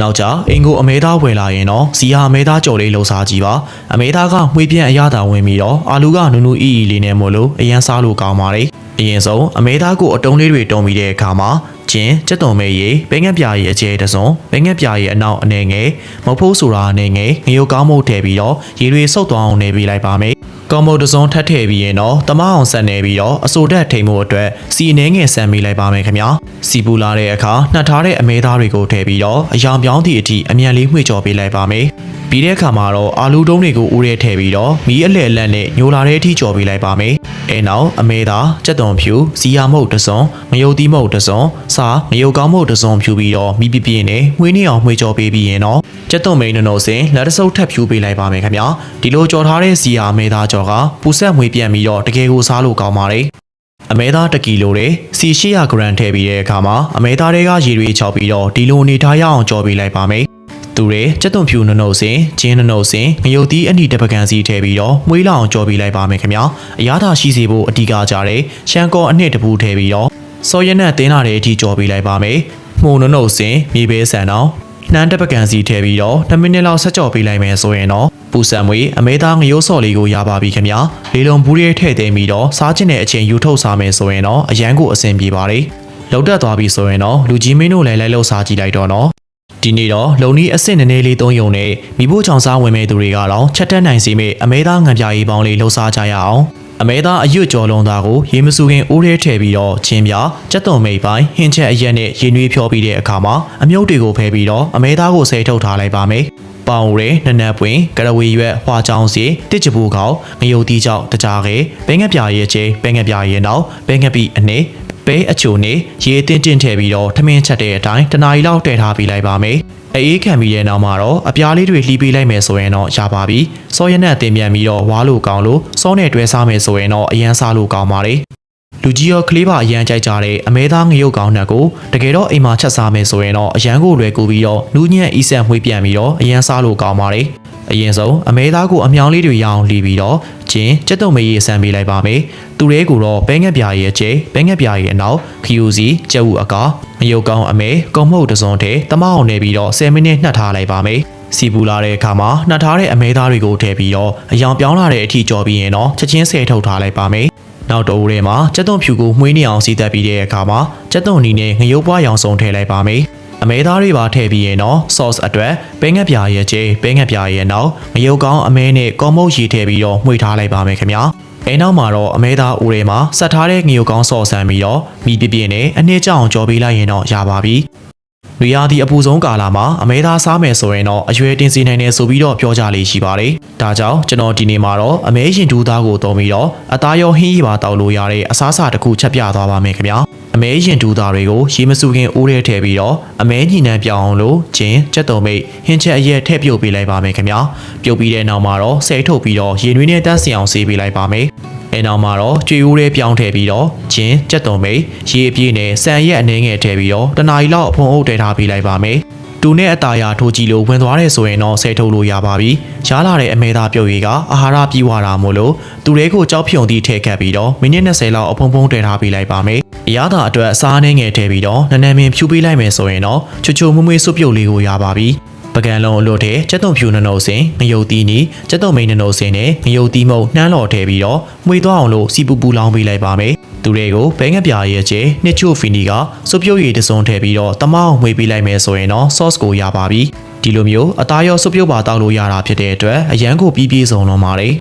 နောက်ကြအင်ကိုအမဲသားဝယ်လာရင်တော့စီဟာအမဲသားကြော်လေးလှူစားကြည့်ပါအမဲသားကမှွေပြန့်အရသာဝင်ပြီးတော့အာလူကနူးနူးအီအီလေးနဲ့မို့လို့အရန်စားလို့ကောင်းပါတယ်အရင်ဆုံးအမဲသားကိုအတုံးလေးတွေတုံးပြီးတဲ့အခါမှာကျင်းစက်တုံမဲရီဘဲငက်ပြာရီအကျဲတစ်စုံဘဲငက်ပြာရီအနောက်အနေငယ်မဟုတ်ဖို့ဆိုတာအနေငယ်ငရုတ်ကောင်းမှုထည့်ပြီးတော့ရေတွေဆုပ်သွားအောင်နေပေးလိုက်ပါမယ် ကောင်းမုတ်တစ်စုံထပ်ထည့်ပြီးရင်တော့တမအောင်ဆက်နေပြီးတော့အစိုးတက်ထိန်မှုအတွက်စီအနေငယ်ဆန်မိလိုက်ပါမယ်ခင်ဗျာစီပူလာတဲ့အခါနှက်ထားတဲ့အမဲသားတွေကိုထည့်ပြီးတော့အယောင်ပြောင်းသည့်အထိအမြန်လေးမှွေကြော်ပေးလိုက်ပါမယ် ပြီးတဲ့အခါမှာတော့အာလူတုံးတွေကိုဦးရဲထည့်ပြီးတော့မီးအလဲအလက်နဲ့ညိုလာတဲ့အထိကြော်ပေးလိုက်ပါမယ်အဲနောက်အမဲသားကြက်သွန်ဖြူဇီယာမုတ်တစ်စုံငရုတ်သီးမုတ်တစ်စုံစာငရုတ်ကောင်းမုတ်တစ်စုံဖြူပြီးတော့မီးပြပြင်းနဲ့မှွေးနေအောင်မှွေကြော်ပေးပြီးရင်တော့ကြက်သွန်မိန်နုံနုံစင်လက်တဆုပ်ထပ်ဖြူပေးလိုက်ပါမယ်ခင်ဗျာဒီလိုကြော်ထားတဲ့ဇီယာအမဲသားကြော်ကပူဆက်မှွေပြန်ပြီးတော့တကယ်ကိုစားလို့ကောင်းပါတယ်အမဲသား1ကီလိုနဲ့စီ800ဂရမ်ထည့်ပြီးတဲ့အခါမှာအမဲသားတွေကရေတွေချောက်ပြီးတော့ဒီလိုအနေထားရအောင်ကြော်ပေးလိုက်ပါမယ်။ သူတွေကြက်သွန်ဖြူနုံနုံစင်ဂျင်းနုံနုံစင်ငရုတ်သီးအနီတပကံစီထည့်ပြီးတော့မွေးလောင်ကြော်ပေးလိုက်ပါမယ်ခင်ဗျာ။အရသာရှိစေဖို့အဓိကကြတဲ့ရှန်ကောအနှစ်တပူထည့်ပြီးတော့စော်ရက်နဲ့တင်းလာတဲ့အထိကြော်ပေးလိုက်ပါမယ်။မှုံနုံနုံစင်မြေပဲဆန်တော့နှမ်းတပကံစီထည့်ပြီးတော့2မိနစ်လောက်ဆက်ကြော်ပေးလိုက်မယ်ဆိုရင်တော့ပူဆံမွေအမဲသားငရုတ်စော်လေးကိုရပါပြီခင်ဗျာလေလုံးဘူးရဲထည့်သိမ်းပြီးတော့စားခြင်းတဲ့အချိန်ယူထုတ်စားမယ်ဆိုရင်တော့အရန်ကိုအဆင်ပြေပါတယ်လောက်တက်သွားပြီဆိုရင်တော့လူကြီးမင်းတို့လည်းလိုက်လောက်စားကြည့်လိုက်တော့နော် ဒီနေ့တော့လုံနီးအစ်စ်နည်းနည်းလေးသုံးယုံနဲ့မိဖို့ချောင်စားဝင်မဲ့သူတွေကတော့ချက်တက်နိုင်စီမဲ့အမဲသားငံပြားရေးပေါင်းလေးလှုပ်စားကြရအောင်အမဲသားအရွတ်ကြော်လုံးသားကိုရေမစူခင်အိုးထဲထည့်ပြီးတော့ချင်းပြကြက်သွန်မိတ်ပိုင်းဟင်းချက်အရက်နဲ့ရေနွေးဖြောပြီးတဲ့အခါမှာအမြုပ်တွေကိုဖယ်ပြီးတော့အမဲသားကိုဆဲထုတ်ထားလိုက်ပါမယ်ပေါင်ရဲနနက်ပွင်ကရဝေရွက်ဟွာချောင်းစီတစ်ချပူခေါငရုတ်တီးကြောက်တကြားခဲဘဲငက်ပြာရဲ့ချေဘဲငက်ပြာရဲ့နောက်ဘဲငက်ပြီးအနေ ပဲအချိုနေရေတင်းတင်းထည့်ပြီးတော့ထမင်းချက်တဲ့အတိုင်းတနားရီလောက်တည်ထားပြီးလိုက်ပါမယ်အေးခံပြီးတဲ့နောက်မှာတော့အပြားလေးတွေလှီးပေးလိုက်မယ်ဆိုရင်တော့ရပါပြီစောရနဲ့အတင်ပြန်ပြီးတော့ဝါလို့ကောင်းလို့စောနဲ့တွဲစားမယ်ဆိုရင်တော့အရန်စားလို့ကောင်းပါတယ်လူကြီးရောကလေးပါအရန်ကြိုက်ကြတဲ့အမဲသားငရုတ်ကောင်းနှက်ကိုတကယ်တော့အိမ်မှာချက်စားမယ်ဆိုရင်တော့အရန်ကိုလွယ်ကူပြီးတော့နူးညံ့အီးဆန်မှွေးပြန်ပြီးတော့အရန်စားလို့ကောင်းပါတယ် အရင်ဆုံးအမဲသားကိုအမြောင်လေးတွေရအောင်လှီးပြီးတော့ကျင်းကြက်တုံမရေးဆန်ပေးလိုက်ပါမယ်သူရဲကိုတော့ပဲငက်ပြာရဲ့ကျဲပဲငက်ပြာရဲ့အနောက်ခီယူစီကျက်ဥအကာငရုတ်ကောင်းအမဲကုံမှုတ်တစ်စုံတည်းတမအောင်နေပြီးတော့10မိနစ်နှက်ထားလိုက်ပါမယ်စီပူလာတဲ့အခါမှာနှက်ထားတဲ့အမဲသားတွေကိုထည့်ပြီးတော့အယောင်ပြောင်းလာတဲ့အထိကြော်ပြီးရင်တော့ချက်ချင်းဆဲထုတ်ထားလိုက်ပါမယ်နောက်တိုးထဲမှာကြက်သွန်ဖြူကိုမှွေးနေအောင်စီတက်ပြီးတဲ့အခါမှာကြက်သွန်နီနဲ့ငရုတ်ပွားရောင်စုံထည့်လိုက်ပါမယ် အမဲသားတွေပါထည့်ပြီးရင်တော့ sauce အတွက်ပဲငက်ပြာရဲ့ကျဲပဲငက်ပြာရဲ့နောက်ငရုတ်ကောင်းအမဲနဲ့ကောမုတ်ရီထည့်ပြီးတော့မှွေထားလိုက်ပါမယ်ခင်ဗျာအဲနောက်မှာတော့အမဲသားဦးထဲမှာဆက်ထားတဲ့ငရုတ်ကောင်းဆော့ဆန်ပြီးတော့မိပြပြနဲ့အနှစ်ကြောင်ကြော်ပေးလိုက်ရင်တော့ရပါပြီ။လူရသည့်အပူဆုံးကာလမှာအမဲသားစားမယ်ဆိုရင်တော့အရွယ်တင်စီနိုင်တယ်ဆိုပြီးတော့ပြောကြလေးရှိပါတယ်။ဒါကြောင့်ကျွန်တော်ဒီနေ့မှာတော့အမဲရင်တူသားကိုတုံးပြီးတော့အသားရောဟင်းရီပါတောက်လို့ရတဲ့အစားအစာတစ်ခုချက်ပြသွားပါမယ်ခင်ဗျာ။ အမဲရင်တူသားတွေကိုရေမစုခင်အိုးထဲထည့်ပြီးတော့အမဲညီနှံပြောင်းအောင်လို့ဂျင်းကြက်တုံမိတ်ဟင်းချက်အရက်ထည့်ပြုတ်ပေးလိုက်ပါမယ်ခင်ဗျာ။ပြုတ်ပြီးတဲ့နောက်မှာတော့ဆဲထုတ်ပြီးတော့ရေနွေးနဲ့တက်စီအောင်ဆေးပေးလိုက်ပါမယ်။အဲနောက်မှာတော့ကြွေဦးလေးပြောင်းထည့်ပြီးတော့ဂျင်းကြက်သွန်မိတ်ရေအပြည့်နဲ့ဆန်ရက်အနှဲငယ်ထည့်ပြီးတော့တနားရီလောက်အဖုံအုပ်တည်ထားပေးလိုက်ပါမယ်။တူနဲ့အตาရထိုးကြည့်လို့ဝင်သွားတယ်ဆိုရင်တော့ဆဲထုတ်လို့ရပါပြီ။ရားလာတဲ့အမဲသားပြုတ်ရည်ကအာဟာရပြည့်ဝတာမို့လို့သူတွေကိုကြောက်ဖြုံသည့်ထည့်ခတ်ပြီးတော့မိနစ်20လောက်အဖုံဖုံတည်ထားပေးလိုက်ပါမယ်။ အရသာအတွက်အစားအနှဲငယ်ထည့်ပြီးတော့နနမင်ဖြူပေးလိုက်မယ်ဆိုရင်တော့ချွတ်ချွတ်မွေ့မွေ့စွပ်ပြုတ်လေးကိုရပါပြီ။ပကံလုံးအလွတ်တဲ့ကျက်သွန်ဖြူနနုံစင်ငရုတ်တီးနီကျက်သွန်မိန်နနုံစင်နဲ့ငရုတ်တီးမုံနှမ်းလော်ထည့်ပြီးတော့မှွေသွားအောင်လို့စီပူပူလောင်းပေးလိုက်ပါမယ်သူတွေကိုဘဲငက်ပြာရဲ့ကျဲနှစ်ချို့ဖီနီကစုပ်ပြုတ်ရည်တစ်စုံထည့်ပြီးတော့တမအောင်မှွေပေးလိုက်မယ်ဆိုရင်တော့ sauce ကိုရပါပြီဒီလိုမျိုးအသားရောစုပ်ပြုတ်ပါတောက်လို့ရတာဖြစ်တဲ့အတွက်အရန်ကိုပြီးပြည့်စုံလုံးပါတယ်